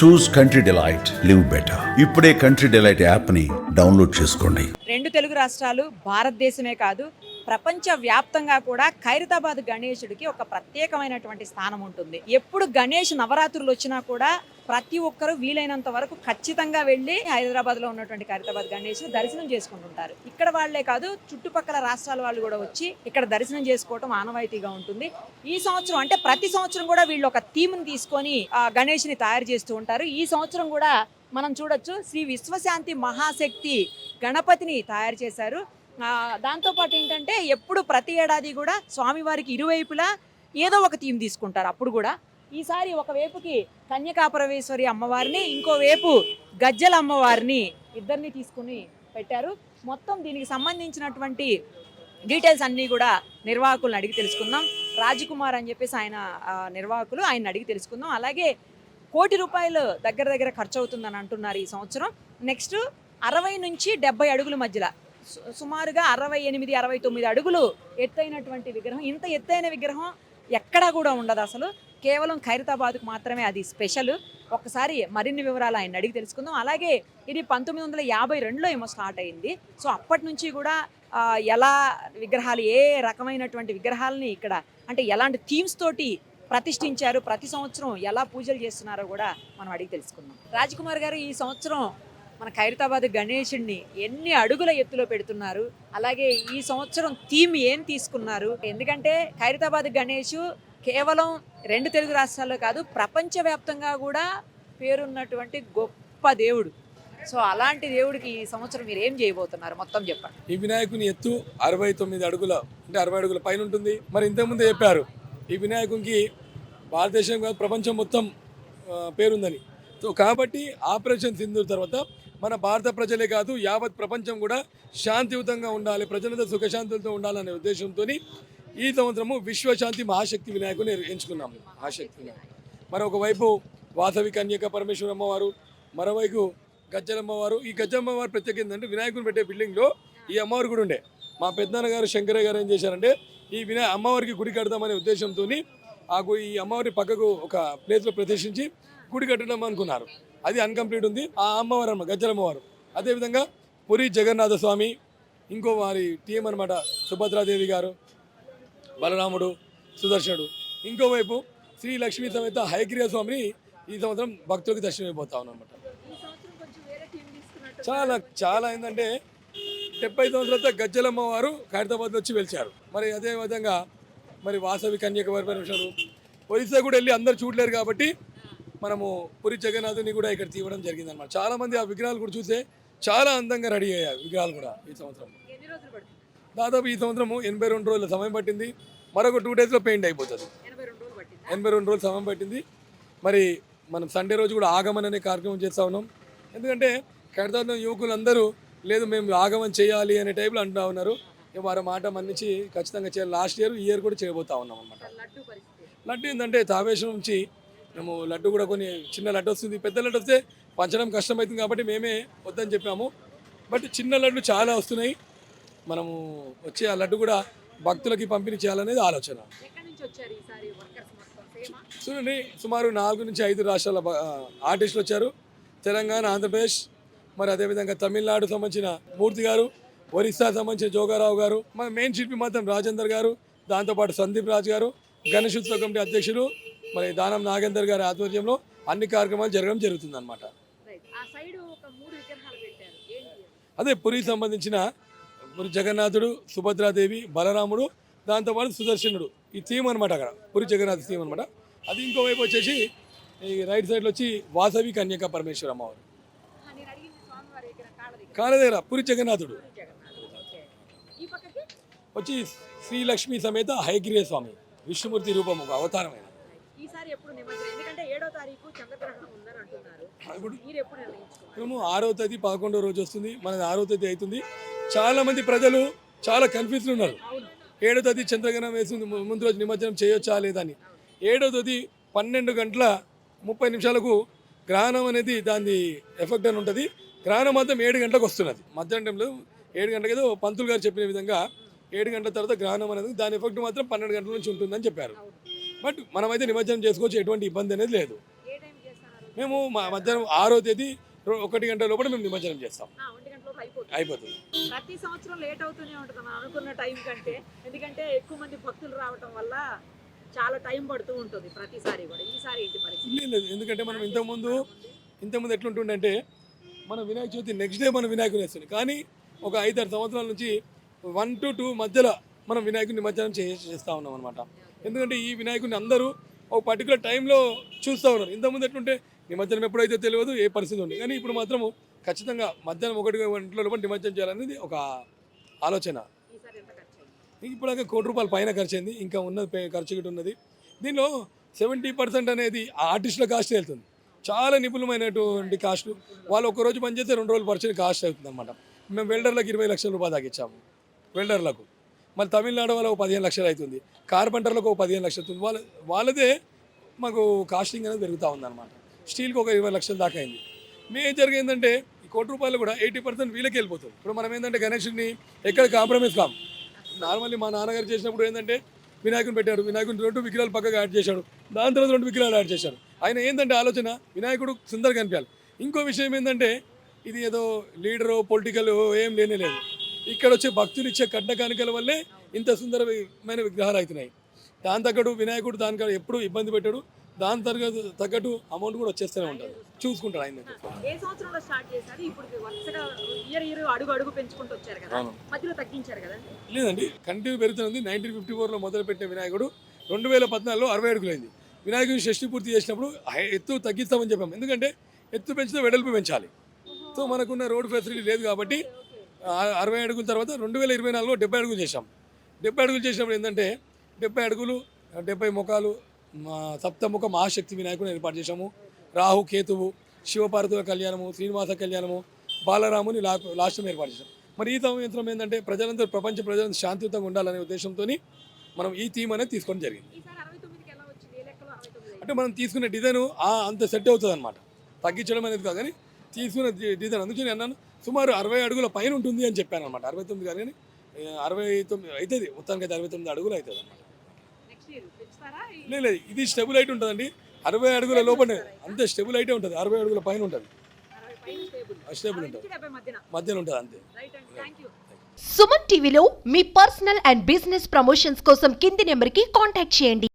Choose country delight live better ఇప్పుడే country delight యాప్ని download చేసుకోండి. రెండు తెలుగు రాష్ట్రాలు భారతదేశమే కాదు ప్రపంచ వ్యాప్తంగా కూడా ఖైరతాబాద్ గణేశుడికి ఒక ప్రత్యేకమైనటువంటి స్థానం ఉంటుంది. ఎప్పుడు గణేష్ నవరాత్రులు వచ్చినా కూడా ప్రతి ఒక్కరూ వీలైనంత వరకు ఖచ్చితంగా వెళ్ళి హైదరాబాద్లో ఉన్నటువంటి ఖైరతాబాద్ గణేష్ దర్శనం చేసుకుంటుంటారు. ఇక్కడ వాళ్ళే కాదు చుట్టుపక్కల రాష్ట్రాల వాళ్ళు కూడా వచ్చి ఇక్కడ దర్శనం చేసుకోవటం ఆనవాయితీగా ఉంటుంది. ఈ సంవత్సరం అంటే ప్రతి సంవత్సరం కూడా వీళ్ళు ఒక థీమ్ని తీసుకొని ఆ గణేష్ని తయారు చేస్తూ ఉంటారు. ఈ సంవత్సరం కూడా మనం చూడొచ్చు శ్రీ విశ్వశాంతి మహాశక్తి గణపతిని తయారు చేశారు. దాంతోపాటు ఏంటంటే ఎప్పుడు ప్రతి ఏడాది కూడా స్వామివారికి ఇరువైపులా ఏదో ఒక థీమ్ తీసుకుంటారు అప్పుడు కూడా. ఈసారి ఒకవైపుకి కన్యకాపరమేశ్వరి అమ్మవారిని ఇంకోవైపు గజ్జల అమ్మవారిని ఇద్దరిని తీసుకుని పెట్టారు. మొత్తం దీనికి సంబంధించినటువంటి డీటెయిల్స్ అన్నీ కూడా నిర్వాహకులను అడిగి తెలుసుకుందాం. రాజకుమార్ అని చెప్పేసి ఆయన నిర్వాహకులు ఆయన అడిగి తెలుసుకుందాం. అలాగే కోటి రూపాయలు దగ్గర దగ్గర ఖర్చు అవుతుందని అంటున్నారు ఈ సంవత్సరం. నెక్స్ట్ అరవై నుంచి డెబ్బై అడుగుల మధ్యలో సుమారుగా అరవై ఎనిమిది అరవై తొమ్మిది అడుగులు ఎత్తైనటువంటి విగ్రహం. ఇంత ఎత్తైన విగ్రహం ఎక్కడా కూడా ఉండదు అసలు. కేవలం ఖైరతాబాద్కు మాత్రమే అది స్పెషల్. ఒక్కసారి మరిన్ని వివరాలు ఆయన అడిగి తెలుసుకుందాం. అలాగే ఇది పంతొమ్మిది వందల యాభై రెండులో ఏమో స్టార్ట్ అయింది. సో అప్పటి నుంచి కూడా ఎలా విగ్రహాలు ఏ రకమైనటువంటి విగ్రహాలని ఇక్కడ అంటే ఎలాంటి థీమ్స్ తోటి ప్రతిష్ఠించారు ప్రతి సంవత్సరం ఎలా పూజలు చేస్తున్నారో కూడా మనం అడిగి తెలుసుకుందాం. రాజ్కుమార్ గారు ఈ సంవత్సరం మన ఖైరతాబాద్ గణేషుడిని ఎన్ని అడుగుల ఎత్తులో పెడుతున్నారు? అలాగే ఈ సంవత్సరం థీమ్ ఏం తీసుకున్నారు? ఎందుకంటే ఖైరతాబాద్ గణేష్ కేవలం రెండు తెలుగు రాష్ట్రాల్లో కాదు ప్రపంచవ్యాప్తంగా కూడా పేరున్నటువంటి గొప్ప దేవుడు. సో అలాంటి దేవుడికి ఈ సంవత్సరం మీరు ఏం చేయబోతున్నారు? మొత్తం చెప్పండి. ఈ వినాయకుని ఎత్తు అరవై తొమ్మిది అడుగుల అంటే అరవై అడుగుల పైన ఉంటుంది. మరి ఇంతకుముందే చెప్పారు ఈ వినాయకునికి భారతదేశం కాదు ప్రపంచం మొత్తం పేరుందని. సో కాబట్టి ఆపరేషన్ సింధు తర్వాత మన భారత ప్రజలే కాదు యావత్ ప్రపంచం కూడా శాంతియుతంగా ఉండాలి ప్రజలంతా సుఖశాంతులతో ఉండాలనే ఉద్దేశంతో ఈ సంవత్సరము విశ్వశాంతి మహాశక్తి వినాయకుని ఎంచుకున్నాము మహాశక్తి వినాయకుడు మరి ఒకవైపు వాసవి కన్యక పరమేశ్వర అమ్మవారు మరోవైపు గజ్జలమ్మవారు. ఈ గజ్జమ్మవారు ప్రత్యేక ఏంటంటే వినాయకుని పెట్టే బిల్డింగ్లో ఈ అమ్మవారు కూడా ఉండే. మా పెద్దనాన్న గారు శంకరయ్య గారు ఏం చేశారంటే ఈ వినా అమ్మవారికి గుడి కడదామనే ఉద్దేశంతో ఆ ఈ అమ్మవారి పక్కకు ఒక ప్లేస్లో ప్రదర్శించి గుడి కట్టడం అనుకున్నారు అది అన్కంప్లీట్ ఉంది. ఆ అమ్మవారు అమ్మ గజ్జలమ్మవారు అదేవిధంగా పురి జగన్నాథ స్వామి ఇంకో వారి టీం అనమాట సుభద్రాదేవి గారు బలరాముడు సుదర్శనుడు. ఇంకోవైపు శ్రీ లక్ష్మీ సమేత హయగ్రీవ స్వామిని ఈ సంవత్సరం భక్తులకి దర్శనమైపోతా అనమాట చాలా చాలా ఏంటంటే డెబ్బై సంవత్సరాలతో గజ్జలమ్మ వారు ఖైరతాబాద్ వచ్చి వెలిచారు. మరి అదేవిధంగా మరి వాసవి కన్యాకుమారి పరమేశ్వరు ఒరిస్సా కూడా వెళ్ళి అందరు చూడలేరు కాబట్టి మనము పురి జగన్నాథుని కూడా ఇక్కడ తీయడం జరిగింది అనమాట చాలా మంది ఆ విగ్రహాలు కూడా చూస్తే చాలా అందంగా రెడీ అయ్యాయి విగ్రహాలు కూడా ఈ సంవత్సరం. దాదాపు ఈ సంవత్సరము ఎనభై రెండు రోజుల సమయం పట్టింది. మరొక టూ డేస్లో పెయింట్ అయిపోతుంది. ఎనభై రెండు రోజులు సమయం పట్టింది. మరి మనం సండే రోజు కూడా ఆగమన్ అనే కార్యక్రమం చేస్తూ ఉన్నాం. ఎందుకంటే కడతాన్న యువకులు అందరూ లేదు మేము ఆగమన్ చేయాలి అనే టైప్లో అంటూ ఉన్నారు. వారి మాట మన్నించి ఖచ్చితంగా చేయాలి. లాస్ట్ ఇయర్ ఈ ఇయర్ కూడా చేయబోతా ఉన్నాం అనమాట లడ్డు ఏంటంటే తావేశం నుంచి మేము లడ్డు కూడా కొన్ని చిన్న లడ్డు వస్తుంది పెద్ద లడ్డు వస్తే పంచడం కష్టమవుతుంది కాబట్టి మేమే వద్దని చెప్పాము. బట్ చిన్న లడ్డు చాలా వస్తున్నాయి. మనము వచ్చి ఆ లడ్డు కూడా భక్తులకి పంపిణీ చేయాలనేది ఆలోచన. చూడండి సుమారు నాలుగు నుంచి ఐదు రాష్ట్రాల ఆర్టిస్టులు వచ్చారు. తెలంగాణ ఆంధ్రప్రదేశ్ మరి అదేవిధంగా తమిళనాడు సంబంధించిన మూర్తి గారు ఒరిస్సా సంబంధించిన జోగారావు గారు మన మెయిన్ శిల్పి మాత్రం రాజేందర్ గారు దాంతోపాటు సందీప్ రాజ్ గారు గణేష్ ఉత్సవ కమిటీ అధ్యక్షులు మరి దానం నాగేందర్ గారి ఆధ్వర్యంలో అన్ని కార్యక్రమాలు జరగడం జరుగుతుంది అనమాట అదే? పురికి సంబంధించిన పురి జగన్నాథుడు సుభద్రాదేవి బలరాముడు దాంతోపాటు సుదర్శనుడు. ఈ థీమ్ అనమాట అక్కడ. పురి జగన్నాథ్ థీమ్ అనమాట అది ఇంకోవైపు వచ్చేసి ఈ రైట్ సైడ్లో వచ్చి వాసవి కన్యక పరమేశ్వర అమ్మవారు. కాళ్ళ దగ్గర పురి జగన్నాథుడు. వచ్చి శ్రీలక్ష్మి సమేత హయగ్రీవ స్వామి విష్ణుమూర్తి రూపం ఒక అవతారమైన. ఈసారి ఎప్పుడు నిమజ్జనం? ఎందుకంటే ఏడో తారీఖు చంద్రగ్రహణం ఉందని అంటున్నారు. ఇప్పుడు మీరు ఎప్పుడు నిర్ణయించుకున్నారు మేము ఆరో తేదీ పదకొండో రోజు వస్తుంది. మనది ఆరో తేదీ అవుతుంది. చాలా మంది ప్రజలు చాలా కన్ఫ్యూజ్లు ఉన్నారు. ఏడో తేదీ చంద్రగ్రహణం వేసింది ముందు రోజు నిమజ్జనం చేయొచ్చా లేదని ఏడో తేదీ పన్నెండు గంటల ముప్పై నిమిషాలకు గ్రహణం అనేది దాని ఎఫెక్ట్ అని ఉంటుంది. గ్రహణం మాత్రం ఏడు గంటలకు వస్తున్నది. మధ్యాహ్నం టైంలో ఏడు గంటలకు ఏదో పంతులు గారు చెప్పిన విధంగా ఏడు గంటల తర్వాత గ్రహణం అనేది దాని ఎఫెక్ట్ మాత్రం పన్నెండు గంటల నుంచి ఉంటుందని చెప్పారు. బట్ మనమైతే నిమజ్జనం చేసుకోవచ్చు ఎటువంటి ఇబ్బంది అనేది లేదు. మేము మా మధ్యాహ్నం ఆరో తేదీ ఒకటి గంట లోపల మేము నిమజ్జనం చేస్తాం. అయిపోతుంది. ప్రతి సంవత్సరం లేట్ అవుతూనే ఉంటుంది మనం అనుకున్న టైం కంటే. ఎందుకంటే ఎక్కువ మంది భక్తులు రావటం వల్ల చాలా టైం పడుతూ ఉంటుంది ప్రతిసారి కూడా. ఈసారి ఏంటి పరిస్థితి? లేదు ఎందుకంటే మనం ఇంతకుముందు ఇంతకుముందు ఎట్లుంటుండంటే మన వినాయక చవితి నెక్స్ట్ డే మన వినాయకుని వేస్తుంది. కానీ ఒక ఐదారు సంవత్సరాల నుంచి వన్ టు టూ మధ్యలో మనం వినాయకుని నిమజ్జనం చేస్తూ ఉన్నాం అనమాట ఎందుకంటే ఈ వినాయకుని అందరూ ఒక పర్టికులర్ టైంలో చూస్తూ ఉన్నారు. ఇంతకుముందు ఎట్లుంటే నిమజ్జనం ఎప్పుడైతే తెలియదు ఏ పరిస్థితి ఉంది. కానీ ఇప్పుడు మాత్రము ఖచ్చితంగా మధ్యాహ్నం ఒకటి గంటల లోపల నిమజ్జనం చేయాలనేది ఒక ఆలోచన. ఇప్పుడు కోటి రూపాయల పైన ఖర్చు అయింది ఇంకా ఉన్నది ఖర్చు గిట్ట ఉన్నది. దీనిలో సెవెంటీ పర్సెంట్ అనేది ఆర్టిస్టుల కాస్ట్ వెళ్తుంది. చాలా నిపుణమైనటువంటి కాస్ట్ వాళ్ళు ఒకరోజు రోజు రెండు రోజులు పర్సెంట్ కాస్ట్ అవుతుంది అనమాట మేము వెల్డర్లకు ఇరవై లక్షల రూపాయలు దాకా ఇచ్చాము. వెల్డర్లకు. మళ్ళీ తమిళనాడు వాళ్ళకు పదిహేను లక్షలు అవుతుంది. కార్పెంటర్లకు ఒక పదిహేను లక్షలు అవుతుంది. వాళ్ళ వాళ్ళదే మాకు కాస్టింగ్ అనేది పెరుగుతూ ఉందన్నమాట. స్టీల్కి ఒక ఇరవై లక్షల దాకా అయింది. మేజర్గా ఏంటంటే ఈ కోటి రూపాయలు కూడా ఎయిటీ పర్సెంట్ వీళ్ళకి వెళ్ళిపోతుంది. ఇప్పుడు మనం ఏంటంటే గణేషుని ఎక్కడ కాంప్రమైజ్ కాం. నార్మల్లీ మా నాన్నగారు చేసినప్పుడు ఏంటంటే వినాయకుని పెట్టాడు వినాయకుని రెండు విగ్రహాలు పక్కగా యాడ్ చేశాడు దాని తర్వాత రెండు విగ్రహాలు యాడ్ చేశాడు. ఆయన ఏంటంటే ఆలోచన వినాయకుడు సుందర కనిపించాలి. ఇంకో విషయం ఏంటంటే ఇది ఏదో లీడరు పొలిటికల్ ఏం లేనే లేదు. ఇక్కడ వచ్చే భక్తులు ఇచ్చే కట్న కానుకల వల్లే ఇంత సుందరమైన విగ్రహాలు అవుతున్నాయి. దాని తగ్గట్టు వినాయకుడు దానికి ఎప్పుడు ఇబ్బంది పెట్టాడు. దాని తగ్గట్టు తగ్గట్టు అమౌంట్ కూడా వచ్చేస్తూనే ఉంటుంది. చూసుకుంటాడు ఆయన. లేదండి కంటిన్యూ పెరుగుతుంది నైన్టీన్ ఫిఫ్టీ ఫోర్లో మొదలుపెట్టిన వినాయకుడు. రెండు వేల పద్నాలుగులో అరవై అడుగులైంది వినాయకుడిని షష్టి పూర్తి చేసినప్పుడు ఎత్తు తగ్గిస్తామని చెప్పాం ఎందుకంటే ఎత్తు పెంచితే వెడల్పు పెంచాలి. సో మనకున్న రోడ్ ఫెసిలిటీ లేదు కాబట్టి అరవై అడుగుల తర్వాత రెండు వేల ఇరవై నాలుగులో డెబ్బై అడుగులు చేశాం. డెబ్బై అడుగులు చేసినప్పుడు ఏంటంటే డెబ్బై అడుగులు డెబ్బై ముఖాలు సప్తముఖ మహాశక్తి వినాయకుని ఏర్పాటు చేశాము. రాహు కేతువు శివపార్వతుల కళ్యాణము శ్రీనివాస కళ్యాణము బాలరాముని లా లాస్టం ఏర్పాటు చేశాం. మరి ఈ సంవత్సరం ఏంటంటే ప్రజలందరూ ప్రపంచ ప్రజలందరూ శాంతియుతంగా ఉండాలనే ఉద్దేశంతో మనం ఈ థీమ్ అనేది తీసుకోవడం జరిగింది. అంటే మనం తీసుకునే డిజైన్ అంత సెట్ అవుతుంది అనమాట తగ్గించడం అనేది కాదు కానీ తీసుకునే డిజైన్ అందుకే నేను అన్నాను. సుమారు అరవై అడుగుల పైన ఉంటుంది అని చెప్పాను అనమాట అరవై తొమ్మిది కాదు కానీ అరవై తొమ్మిది అవుతుంది మొత్తానికి అయితే అరవై తొమ్మిది అడుగులు అవుతుంది అనమాట లేదు లేదు ఇది స్టెబుల్ హైట్ ఉంటుందండి. అరవై అడుగుల లోపలనే అంతే స్టెబుల్ హైటే ఉంటుంది. అరవై అడుగుల పైన ఉంటుంది. స్టేబుల్ ఉంటుంది. మధ్యలో ఉంటుంది అంతే. సుమన్ టీవీలో మీ పర్సనల్ అండ్ బిజినెస్ ప్రమోషన్స్ కోసం కింది నెంబర్కి కాంటాక్ట్ చేయండి.